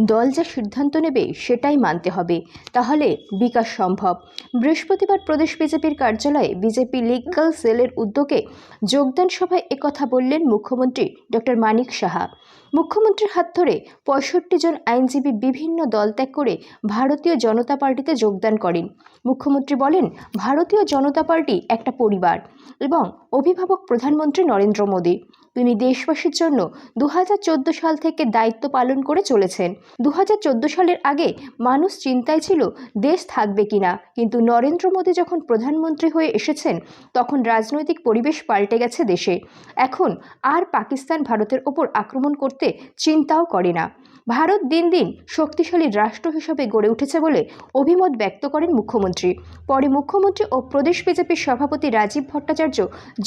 দল যা সিদ্ধান্ত নেবে সেটাই মানতে হবে। তাহলে বিকাশ সম্ভব। বৃহস্পতিবার প্রদেশ বিজেপির কার্যালয়ে বিজেপি লিগাল সেলের উদ্যোগে যোগদান সভায় একথা বললেন মুখ্যমন্ত্রী ডক্টর মানিক সাহা। মুখ্যমন্ত্রীর হাত ধরে পঁয়ষট্টি জন আইনজীবী বিভিন্ন দল ত্যাগ করে ভারতীয় জনতা পার্টিতে যোগদান করেন। মুখ্যমন্ত্রী বলেন, ভারতীয় জনতা পার্টি একটা পরিবার এবং অভিভাবক প্রধানমন্ত্রী নরেন্দ্র মোদী। তিনি দেশবাসীর জন্য দু হাজার চোদ্দ সাল থেকে দায়িত্ব পালন করে চলেছেন। দু হাজার চোদ্দ সালের আগে মানুষ চিন্তায় ছিল দেশ থাকবে কিনা। কিন্তু নরেন্দ্র মোদী যখন প্রধানমন্ত্রী হয়ে এসেছেন, তখন রাজনৈতিক পরিবেশ পাল্টে গেছে দেশে। এখন আর পাকিস্তান ভারতের ওপর আক্রমণ করতে চিন্তাও করে না। ভারত দিন দিন শক্তিশালী রাষ্ট্র হিসেবে গড়ে উঠেছে বলে অভিমত ব্যক্ত করেন মুখ্যমন্ত্রী। পরে মুখ্যমন্ত্রী ও প্রদেশ বিজেপির সভাপতি রাজীব ভট্টাচার্য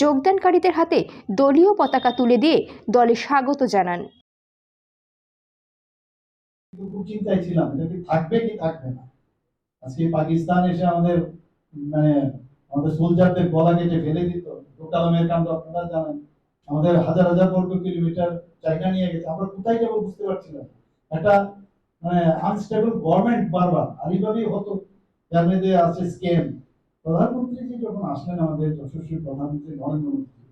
যোগদানকারীদের হাতে দলীয় পতাকা তুলে দিয়ে দলে স্বাগত জানান। মানে আমাদের হাজার হাজার বর্গ কিলোমিটার চাইনা নিয়ে গেছে। আমরা কোথায় যাব বুঝতে পারছিলাম না। একটা মানে আনস্টেবল গভর্নমেন্ট বারবার আলিভাবেই হতো যার মধ্যে আছে স্কেম প্রধানমন্ত্রী জি যখন আসলেন আমাদের যশস্বী প্রধানমন্ত্রী নরেন্দ্র মোদী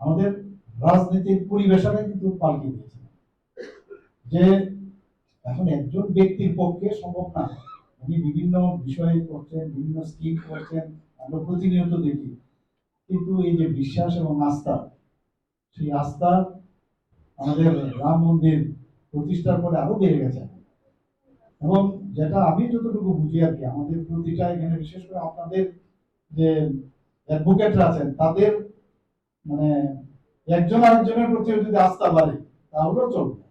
আমাদের রাজনীতির পরিবেশনে কিন্তু পাল্টে দিয়েছে যে এখন একজন ব্যক্তির পক্ষে সম্ভব না। উনি বিভিন্ন বিষয় করছেন, বিভিন্ন স্কিম করছেন, আমরা প্রতিনিয়ত দেখি। কিন্তু এই যে বিশ্বাস এবং আস্থা, সেই আস্থা আমাদের রাম মন্দির প্রতিষ্ঠার পরে আরও বেড়ে গেছে। এবং যেটা আমি যতটুকু বুঝি আর কি, আমাদের প্রতিটা এখানে, বিশেষ করে আপনাদের যে অ্যাডভোকেটরা আছেন, তাদের মানে একজন আরেকজনের প্রতি যদি আস্থা বাড়ে, তাহলেও চলবে।